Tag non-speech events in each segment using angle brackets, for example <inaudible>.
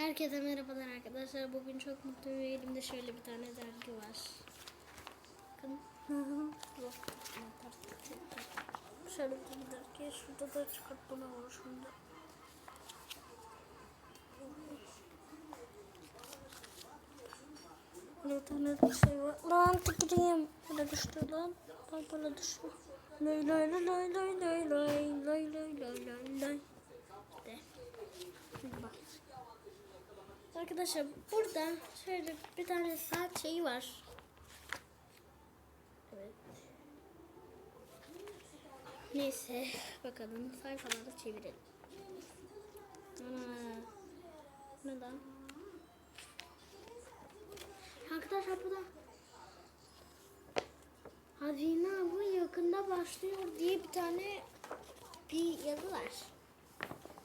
Herkese merhabalar arkadaşlar. Bugün çok mutluyum. Elimde şöyle bir tane dergi var. Bakın. Şöyle bir dergi. Şurada da çıkartmalar var. Şurada. Bir tane de şey var. Lan tıkırayım. Böyle düştü lan. Lan böyle düştü. Lay lay lay lay lay lay lay lay lay lay lay lay. İşte. Şimdi bak. Arkadaşlar burada şöyle bir tane saat şeyi var. Neyse bakalım sayfaları çevirelim. Ana. Neden? Arkadaşlar burada Hazine avı yakında başlıyor diye bir tane bir yazı var.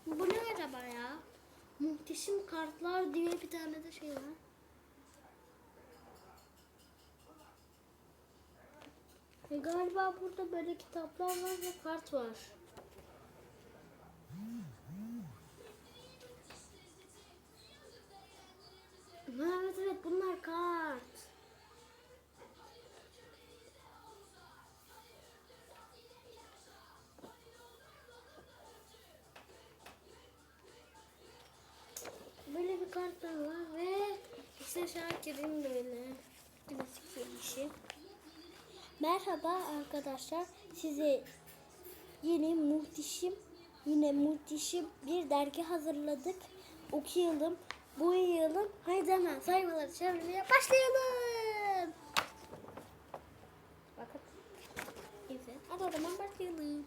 Bu ne acaba ya? Muhteşem kartlar diye bir tane de şey var. E galiba burada böyle kitaplar var ve kart var. Ha, evet evet bunlar kart. Kartlar var ve işte Şakir'in böyle klasik bir işi. Merhaba arkadaşlar. Size yeni muhteşem yine muhteşem bir dergi hazırladık. Okuyalım, boyayalım. Haydi hemen sayfaları çevirmeye başlayalım. Bakın. Evet. Hadi o zaman başlayalım.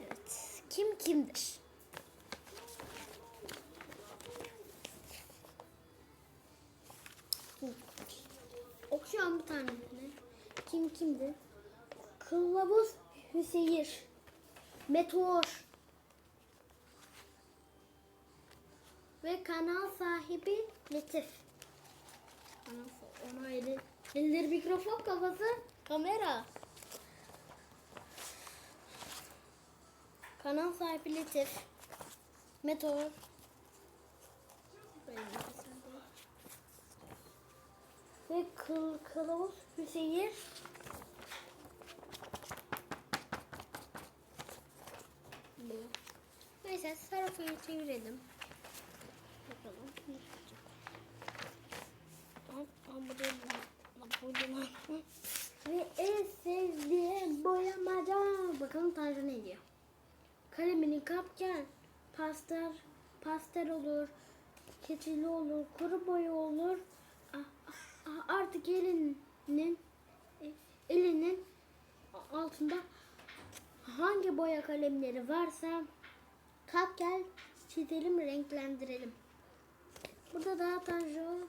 Evet. Kim kimdir? Okuyorum bir tanesini. Kim kimdir? Kılavuz Hüseyir. Meteor. Ve kanal sahibi Latif. Ona eli, elleri mikrofon kafası kamera. Kanal sahibi Latif. Meteor. Ve kıl, kılavuz Hüseyin. Bu. Neyse sayfayı çevirelim. Bakalım. Ve en sevdiğim boyamaca. Bakalım Tanrı ne diyor. Kalemini kap gel. Pastel, pastel olur. Keçili olur. Kuru boya olur. Ah, ah, ah, Artık elinin e, elinin altında hangi boya kalemleri varsa kap gel çizelim renklendirelim. Burada da Tanju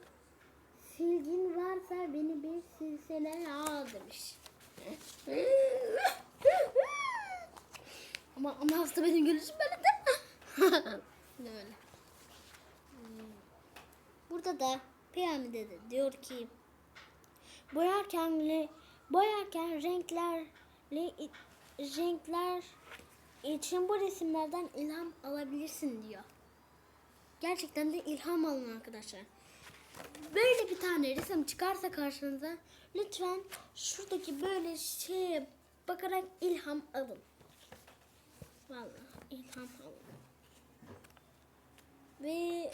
silgin varsa beni bir silsene al demiş. <laughs> ama ama hasta benim gülüşüm böyle de. <laughs> ne öyle. Hmm. Burada da Peyami de diyor ki boyarken boyarken renklerle renkler için bu resimlerden ilham alabilirsin diyor. Gerçekten de ilham alın arkadaşlar. Böyle bir tane resim çıkarsa karşınıza lütfen şuradaki böyle şeye bakarak ilham alın. Vallahi ilham alın. Ve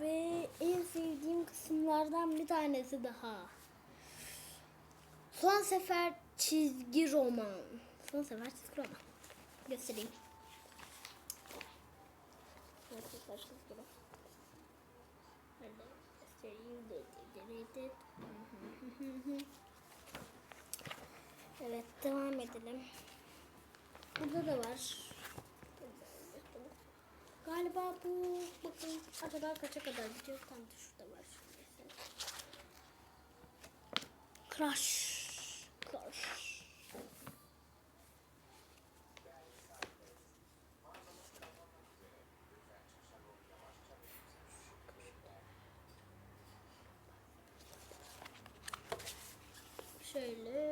ve en sevdiğim kısımlardan bir tanesi daha. Son sefer çizgi roman. Son sefer çizgi roman. Göstereyim. Evet devam edelim. Burada da var. Galiba bu bakın acaba kaça kadar gidiyor? Tam da şurada var. Crush. Crush. Şöyle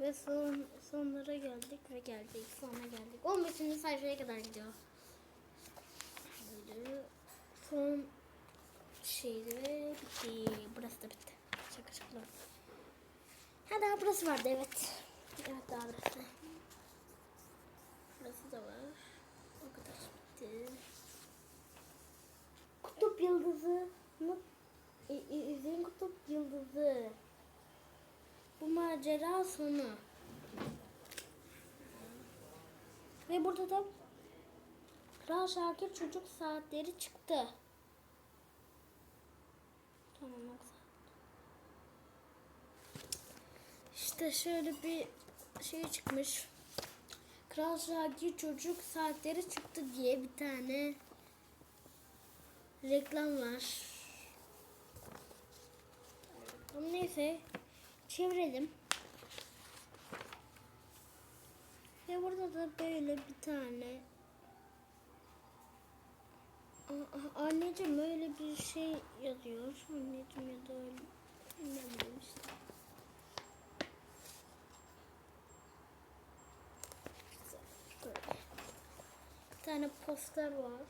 ve son, sonlara geldik ve geldik. Sona geldik. 15. sayfaya kadar gidiyor. Son şeydi ve bitti. Burası da bitti. Şaka şaka. Ha daha burası vardı evet. Evet daha burası. Burası da var. O kadar bitti. Kutup yıldızı. İzin kutup yıldızı. Bu macera sonu. Ve burada da Kral Şakir çocuk saatleri çıktı. Tamam. İşte şöyle bir şey çıkmış. Kral Şakir çocuk saatleri çıktı diye bir tane reklam var. Neyse çevirelim. Ve burada da böyle bir tane Anneciğim öyle bir şey yazıyor. Anneciğim ya da öyle. Bilmiyorum işte. Bir tane poster var.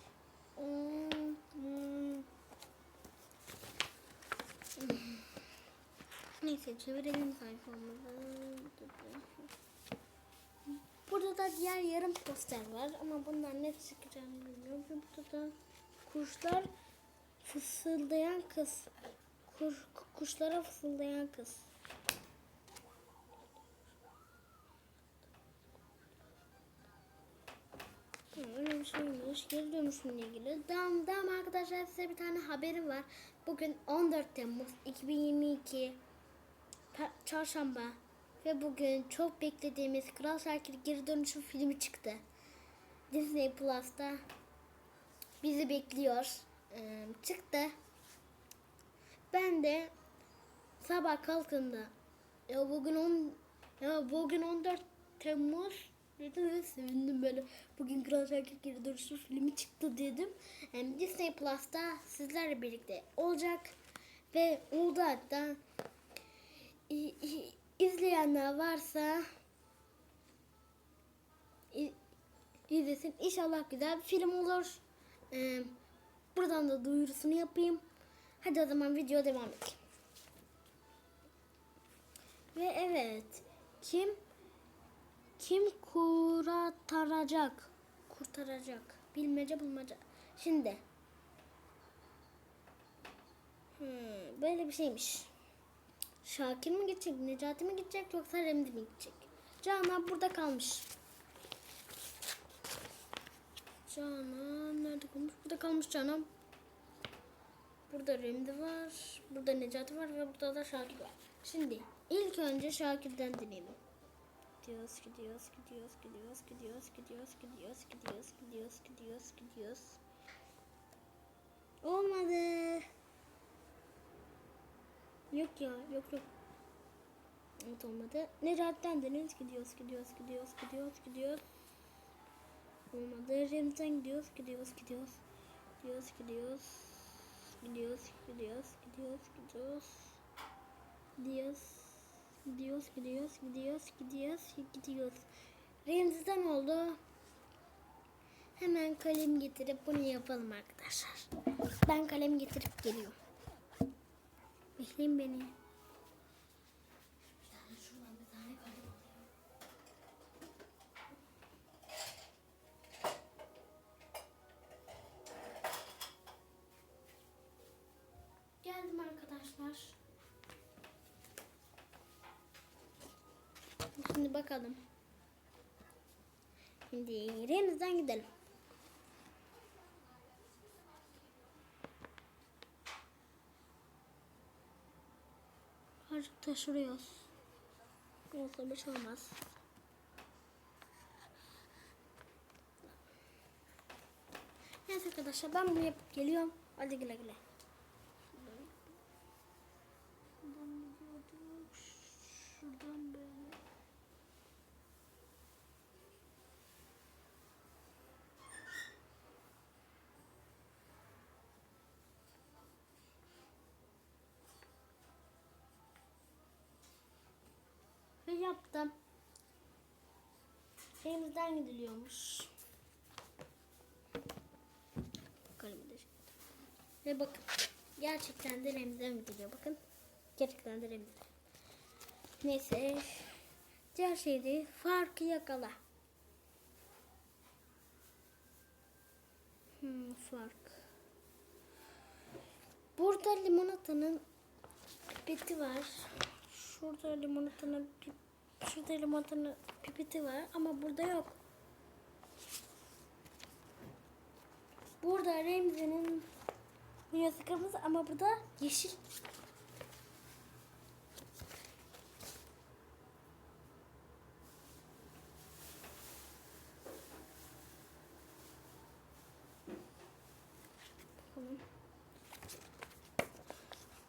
Neyse çevirelim sayfamızı. Burada da diğer yarım poster var ama bundan ne çıkacağını bilmiyorum. Burada da kuşlar fısıldayan kız. Kur, kuşlara fısıldayan kız. Öyle bir şeymiş. Geri dönüşümle ilgili. Tamam, tamam arkadaşlar size bir tane haberim var. Bugün 14 Temmuz 2022 Pa- Çarşamba ve bugün çok beklediğimiz Kral Şakir geri dönüşüm filmi çıktı. Disney Plus'ta bizi bekliyor. Ee, çıktı. Ben de sabah kalktığımda ya bugün on ya bugün 14 Temmuz dedim ve sevindim böyle. Bugün Kral Şakir geri dönüşüm filmi çıktı dedim. Hem Disney Plus'ta sizlerle birlikte olacak ve oldu hatta İ- i- izleyenler varsa izlesin. İnşallah güzel bir film olur. Ee, buradan da duyurusunu yapayım. Hadi o zaman video devam edelim. Ve evet kim kim kurtaracak? Kurtaracak. Bilmece bulmaca. Şimdi hmm, böyle bir şeymiş. Şakir mi gidecek, Necati mi gidecek yoksa Remzi mi gidecek? Canan burada kalmış. Canan nerede kalmış? Burada kalmış Canan. Burada Remzi var, burada Necati var ve burada da Şakir var. Şimdi ilk önce Şakir'den dinleyelim. Gidiyoruz, gidiyoruz, gidiyoruz, gidiyoruz, gidiyoruz, gidiyoruz, gidiyoruz, gidiyoruz, gidiyoruz, gidiyoruz, gidiyoruz. Olmadı. Yok ya yok yok. Evet olmadı. Necati'den deniyoruz gidiyoruz gidiyoruz gidiyoruz gidiyoruz gidiyoruz. Olmadı. Remz'den gidiyoruz gidiyoruz gidiyoruz. Gidiyoruz gidiyoruz. Gidiyoruz gidiyoruz gidiyoruz gidiyoruz. Gidiyoruz. Gidiyoruz gidiyoruz gidiyoruz gidiyoruz gidiyoruz. Remzi'den oldu. Hemen kalem getirip bunu yapalım arkadaşlar. Ben kalem getirip geliyorum. Bekleyin beni. Geldim arkadaşlar. Şimdi bakalım. Şimdi Remiz'den gidelim. Azıcık taşırıyoruz. Olsa bir şey olmaz. Neyse arkadaşlar ben bunu yapıp geliyorum. Hadi güle güle. Şuradan gidiyorduk. Şuradan böyle. Ve yaptım. Elimizden gidiliyormuş. Bakalım. Ve bakın. Gerçekten de elimizden gidiliyor. Bakın. Gerçekten de elimizden. Neyse. Diğer şey de farkı yakala. Hmm, fark. Burada limonatanın pipeti var. Şurada limonatanın pip Şurada limonatanın pipeti var ama burada yok. Burada Remzi'nin dünyası kırmızı ama burada yeşil.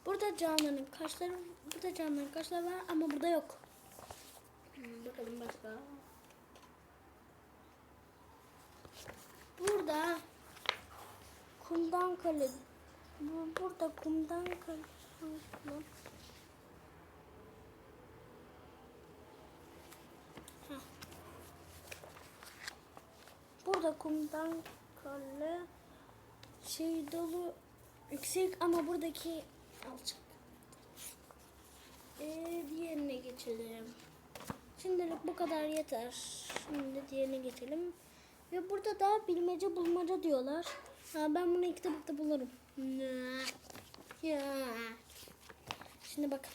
Burada canlıların kaşları, burada canlıların kaşları var ama burada yok. Bakalım başka. Burada kumdan kale. Bu- Burada kumdan kale. Burada kumdan kale şey dolu yüksek ama buradaki alçak. Ee, diğerine geçelim. Şimdilik bu kadar yeter. Şimdi diğerine geçelim. Ve burada da bilmece bulmaca diyorlar. Ha, ben bunu kitapta bulurum. Ya. Şimdi bakın.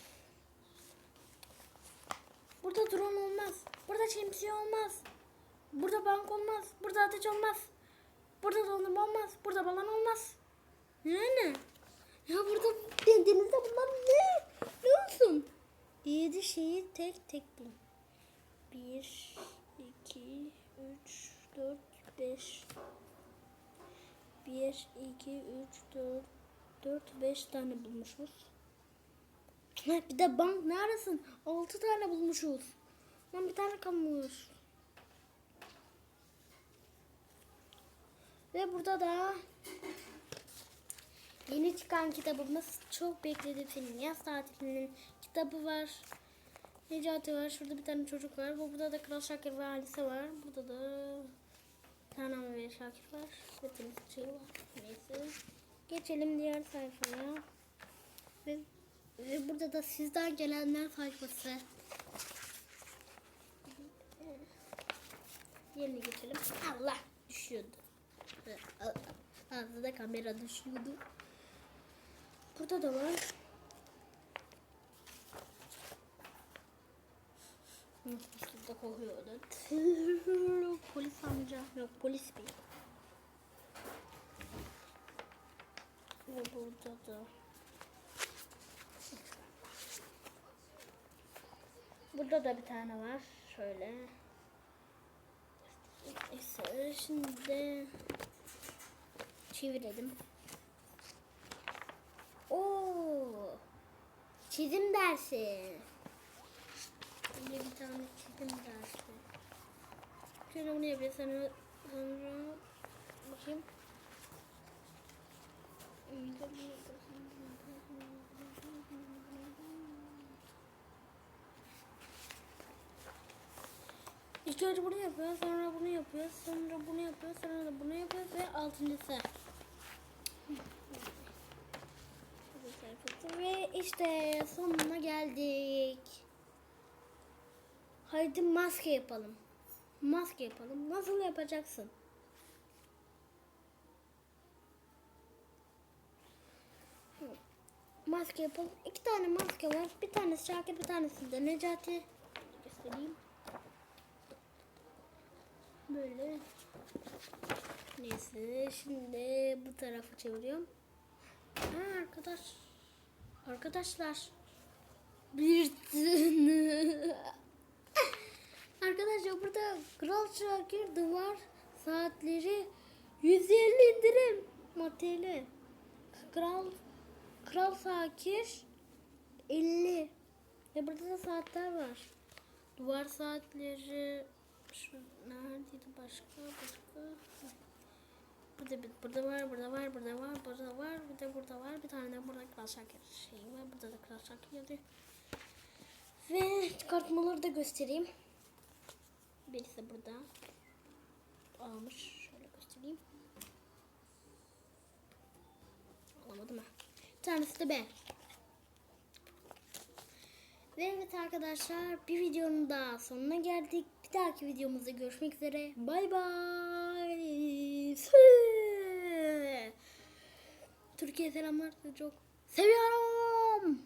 Burada drone olmaz. Burada şemsiye olmaz. Burada bank olmaz. Burada ateş olmaz. Burada dondurma olmaz. Burada balon olmaz. Yani. Ya burada denizde bunlar ne? Ne olsun? Yedi şeyi tek tek bulun. 1, 2, 3, 4, 5. 1, 2, 3, 4, 4, 5 tane bulmuşuz. Ha, bir de bank ne arasın? 6 tane bulmuşuz. Lan bir tane kalmış. Ve burada da yeni çıkan kitabımız çok beklediğim film yaz tatilinin kitabı var. Necati var. Şurada bir tane çocuk var. Bu- Burada da Kral Şakir ve ailesi var. Burada da Canan ve Şakir var. Ve temizlik şeyi var. Neyse. Geçelim diğer sayfaya. Ve, ve burada da sizden gelenler sayfası. Yerine geçelim. Allah düşüyordu. Ağzında kamera düşüyordu. Burada da var. Üstünde kokuyordu. <laughs> polis amca. Yok polis bey. Ve burada da. Burada da bir tane var. Şöyle. Neyse şimdi çevirelim. Oo. Çizim dersi. Yine bir tane çizim dersi. Şöyle bunu yapayım sonra, sonra bakayım. İlk önce bunu yapıyor, sonra bunu yapıyor, sonra bunu yapıyor, sonra da bunu yapıyor ve altıncısı. Ve işte sonuna geldik. Haydi maske yapalım. Maske yapalım. Nasıl yapacaksın? Maske yapalım. İki tane maske var. Bir tanesi Şakir, bir tanesi de Necati. Göstereyim. Böyle. Neyse şimdi bu tarafı çeviriyorum. Ha, arkadaş. Arkadaşlar. Bir Arkadaşlar burada Kral Şakir duvar saatleri 150 indirim modeli. Kral Kral Şakir 50. Ve burada da saatler var. Duvar saatleri şu neredeydi başka başka Burada, burada var, burada var, burada var, burada var, bir de burada var. Bir tane de burada Kral Şakir şeyi var. Burada da Kral Şakir yazıyor. Ve çıkartmaları da göstereyim. Birisi burada. Almış. Şöyle göstereyim. Alamadım ha. Tanesi de ben. Ve evet arkadaşlar bir videonun daha sonuna geldik. Bir dahaki videomuzda görüşmek üzere. Bay bay. Türkiye selamlar. Çok seviyorum.